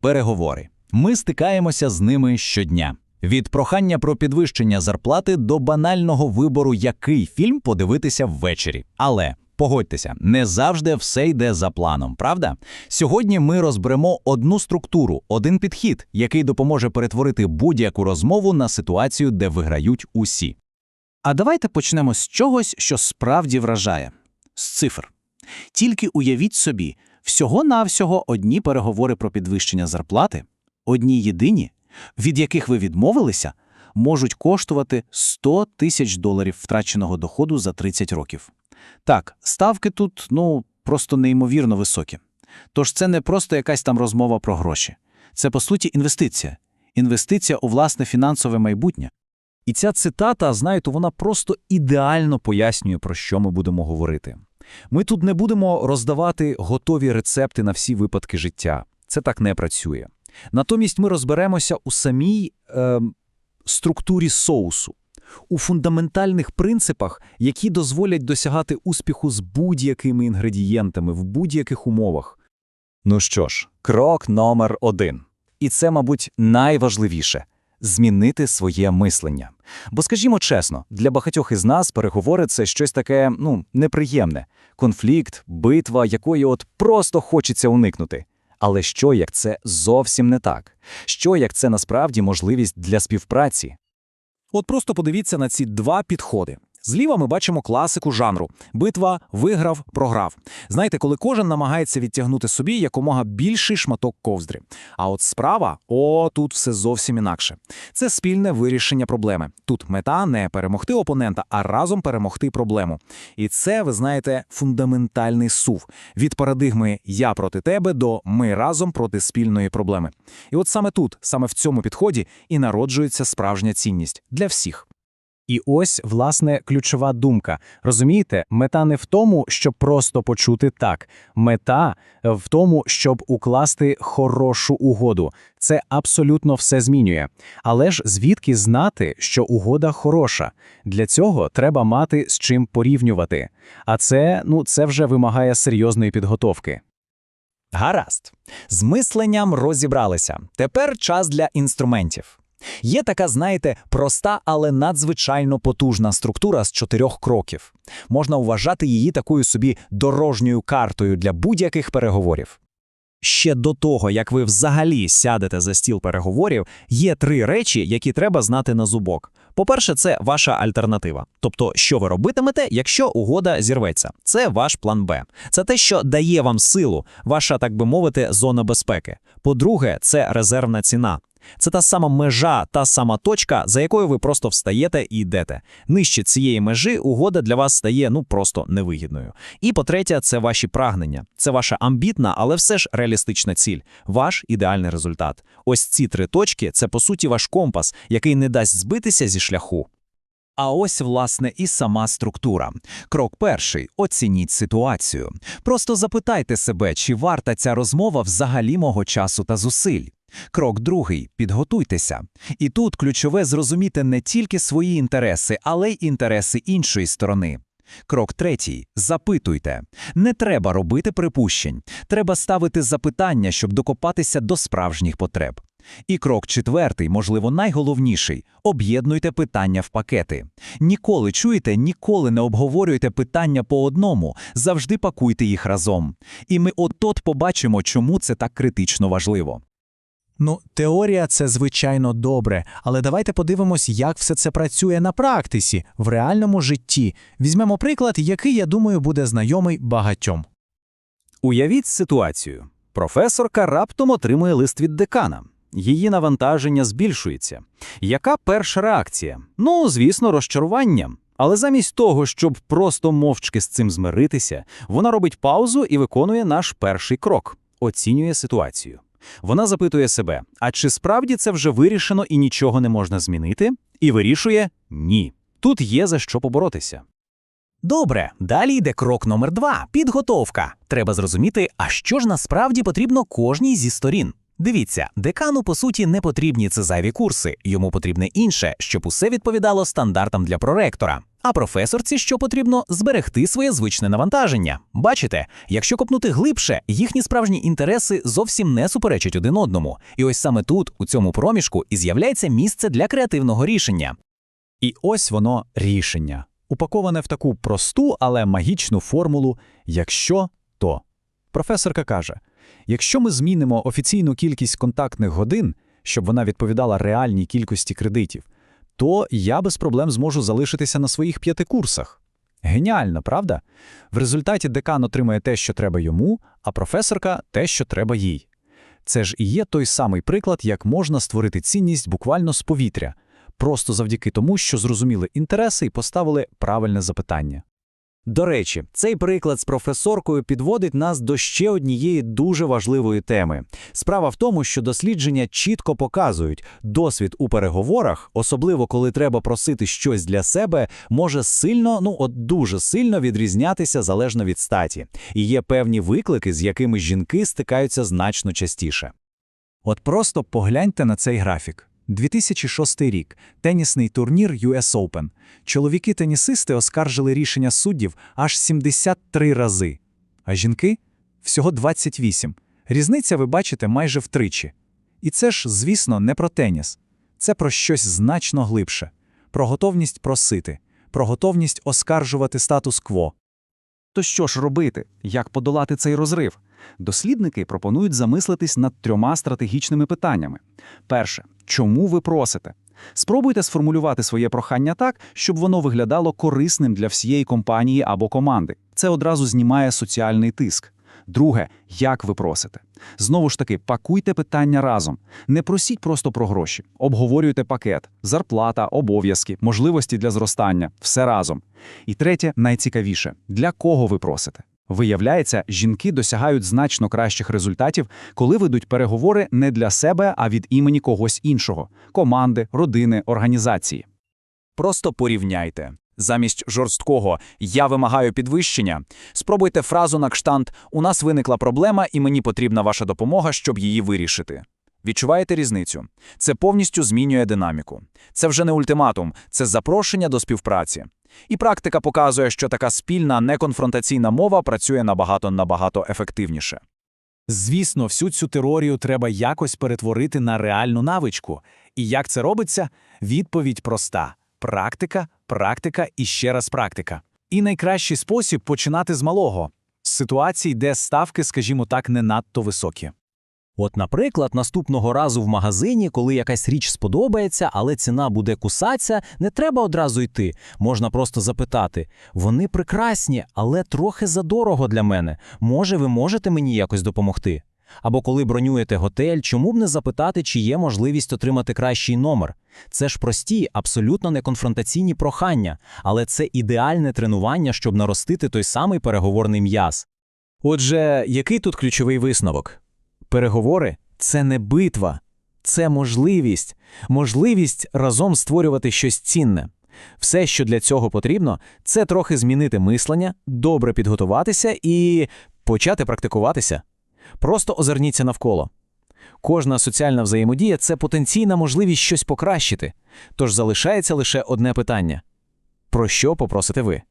Переговори. Ми стикаємося з ними щодня. Від прохання про підвищення зарплати до банального вибору, який фільм подивитися ввечері. Але погодьтеся, не завжди все йде за планом, правда? Сьогодні ми розберемо одну структуру, один підхід, який допоможе перетворити будь-яку розмову на ситуацію, де виграють усі. А давайте почнемо з чогось, що справді вражає з цифр. Тільки уявіть собі, всього-навсього одні переговори про підвищення зарплати, одні єдині, від яких ви відмовилися, можуть коштувати 100 тисяч доларів втраченого доходу за 30 років. Так, ставки тут, ну, просто неймовірно високі. Тож це не просто якась там розмова про гроші. Це, по суті, інвестиція. Інвестиція у власне фінансове майбутнє. І ця цитата, знаєте, вона просто ідеально пояснює, про що ми будемо говорити. Ми тут не будемо роздавати готові рецепти на всі випадки життя. Це так не працює. Натомість ми розберемося у самій е, структурі соусу, у фундаментальних принципах, які дозволять досягати успіху з будь-якими інгредієнтами в будь-яких умовах. Ну що ж, крок номер один. І це, мабуть, найважливіше змінити своє мислення. Бо, скажімо чесно, для багатьох із нас переговори це щось таке, ну, неприємне конфлікт, битва, якої от просто хочеться уникнути. Але що як це зовсім не так? Що як це насправді можливість для співпраці? От просто подивіться на ці два підходи. Зліва ми бачимо класику жанру битва, виграв, програв. Знаєте, коли кожен намагається відтягнути собі якомога більший шматок ковздри. А от справа, о, тут все зовсім інакше. Це спільне вирішення проблеми. Тут мета не перемогти опонента, а разом перемогти проблему. І це, ви знаєте, фундаментальний сув від парадигми Я проти тебе до ми разом проти спільної проблеми. І от саме тут, саме в цьому підході, і народжується справжня цінність для всіх. І ось, власне, ключова думка. Розумієте, мета не в тому, щоб просто почути так. Мета в тому, щоб укласти хорошу угоду. Це абсолютно все змінює. Але ж звідки знати, що угода хороша? Для цього треба мати з чим порівнювати. А це, ну, це вже вимагає серйозної підготовки. Гаразд. З мисленням розібралися. Тепер час для інструментів. Є така, знаєте, проста, але надзвичайно потужна структура з чотирьох кроків. Можна вважати її такою собі дорожньою картою для будь-яких переговорів. Ще до того, як ви взагалі сядете за стіл переговорів, є три речі, які треба знати на зубок. По-перше, це ваша альтернатива. Тобто, що ви робитимете, якщо угода зірветься. Це ваш план Б. Це те, що дає вам силу, ваша, так би мовити, зона безпеки. По-друге, це резервна ціна. Це та сама межа, та сама точка, за якою ви просто встаєте і йдете. Нижче цієї межі угода для вас стає ну просто невигідною. І по-третє, це ваші прагнення. Це ваша амбітна, але все ж реалістична ціль, ваш ідеальний результат. Ось ці три точки це по суті ваш компас, який не дасть збитися зі шляху. А ось, власне, і сама структура. Крок перший оцініть ситуацію. Просто запитайте себе, чи варта ця розмова взагалі мого часу та зусиль. Крок другий підготуйтеся. І тут ключове зрозуміти не тільки свої інтереси, але й інтереси іншої сторони. Крок третій запитуйте. Не треба робити припущень, треба ставити запитання, щоб докопатися до справжніх потреб. І крок четвертий, можливо, найголовніший об'єднуйте питання в пакети. Ніколи чуєте, ніколи не обговорюйте питання по одному, завжди пакуйте їх разом. І ми от-от побачимо, чому це так критично важливо. Ну, теорія це звичайно добре, але давайте подивимось, як все це працює на практиці, в реальному житті. Візьмемо приклад, який, я думаю, буде знайомий багатьом. Уявіть ситуацію. Професорка раптом отримує лист від декана. Її навантаження збільшується. Яка перша реакція? Ну, звісно, розчарування. Але замість того, щоб просто мовчки з цим змиритися, вона робить паузу і виконує наш перший крок оцінює ситуацію. Вона запитує себе: а чи справді це вже вирішено і нічого не можна змінити? І вирішує ні. Тут є за що поборотися. Добре, далі йде крок номер два підготовка. Треба зрозуміти, а що ж насправді потрібно кожній зі сторін. Дивіться, декану, по суті, не потрібні це зайві курси, йому потрібне інше, щоб усе відповідало стандартам для проректора. А професорці, що потрібно, зберегти своє звичне навантаження. Бачите, якщо копнути глибше, їхні справжні інтереси зовсім не суперечать один одному. І ось саме тут, у цьому проміжку, і з'являється місце для креативного рішення. І ось воно рішення, упаковане в таку просту, але магічну формулу «якщо то». Професорка каже, якщо ми змінимо офіційну кількість контактних годин, щоб вона відповідала реальній кількості кредитів, то я без проблем зможу залишитися на своїх п'яти курсах. Геніально, правда? В результаті декан отримує те, що треба йому, а професорка – те, що треба їй. Це ж і є той самий приклад, як можна створити цінність буквально з повітря, просто завдяки тому, що зрозуміли інтереси і поставили правильне запитання. До речі, цей приклад з професоркою підводить нас до ще однієї дуже важливої теми. Справа в тому, що дослідження чітко показують, досвід у переговорах, особливо коли треба просити щось для себе, може сильно, ну от дуже сильно відрізнятися залежно від статі. І є певні виклики, з якими жінки стикаються значно частіше. От просто погляньте на цей графік. 2006 рік. Тенісний турнір US Open. Чоловіки-тенісисти оскаржили рішення суддів аж 73 рази, а жінки – всього 28. Різниця ви бачите майже втричі. І це ж, звісно, не про теніс. Це про щось значно глибше. Про готовність просити, про готовність оскаржувати статус-кво. То що ж робити? Як подолати цей розрив? Дослідники пропонують замислитись над трьома стратегічними питаннями. Перше, чому ви просите? Спробуйте сформулювати своє прохання так, щоб воно виглядало корисним для всієї компанії або команди. Це одразу знімає соціальний тиск. Друге, як ви просите? Знову ж таки, пакуйте питання разом. Не просіть просто про гроші. Обговорюйте пакет, зарплата, обов'язки, можливості для зростання все разом. І третє, найцікавіше для кого ви просите? Виявляється, жінки досягають значно кращих результатів, коли ведуть переговори не для себе, а від імені когось іншого команди, родини, організації. Просто порівняйте. Замість жорсткого «я вимагаю підвищення» спробуйте фразу на кштант «у нас виникла проблема і мені потрібна ваша допомога, щоб її вирішити». Відчуваєте різницю? Це повністю змінює динаміку. Це вже не ультиматум, це запрошення до співпраці. І практика показує, що така спільна неконфронтаційна мова працює набагато-набагато ефективніше. Звісно, всю цю теорію треба якось перетворити на реальну навичку. І як це робиться? Відповідь проста: практика, практика і ще раз практика. І найкращий спосіб починати з малого з ситуацій, де ставки, скажімо так, не надто високі. От, наприклад, наступного разу в магазині, коли якась річ сподобається, але ціна буде кусатися, не треба одразу йти. Можна просто запитати: вони прекрасні, але трохи задорого для мене. Може, ви можете мені якось допомогти? Або коли бронюєте готель, чому б не запитати, чи є можливість отримати кращий номер? Це ж прості, абсолютно неконфронтаційні прохання, але це ідеальне тренування, щоб наростити той самий переговорний м'яз. Отже, який тут ключовий висновок? Переговори це не битва, це можливість, можливість разом створювати щось цінне. Все, що для цього потрібно, це трохи змінити мислення, добре підготуватися і почати практикуватися. Просто озирніться навколо. Кожна соціальна взаємодія це потенційна можливість щось покращити. Тож залишається лише одне питання: про що попросите ви?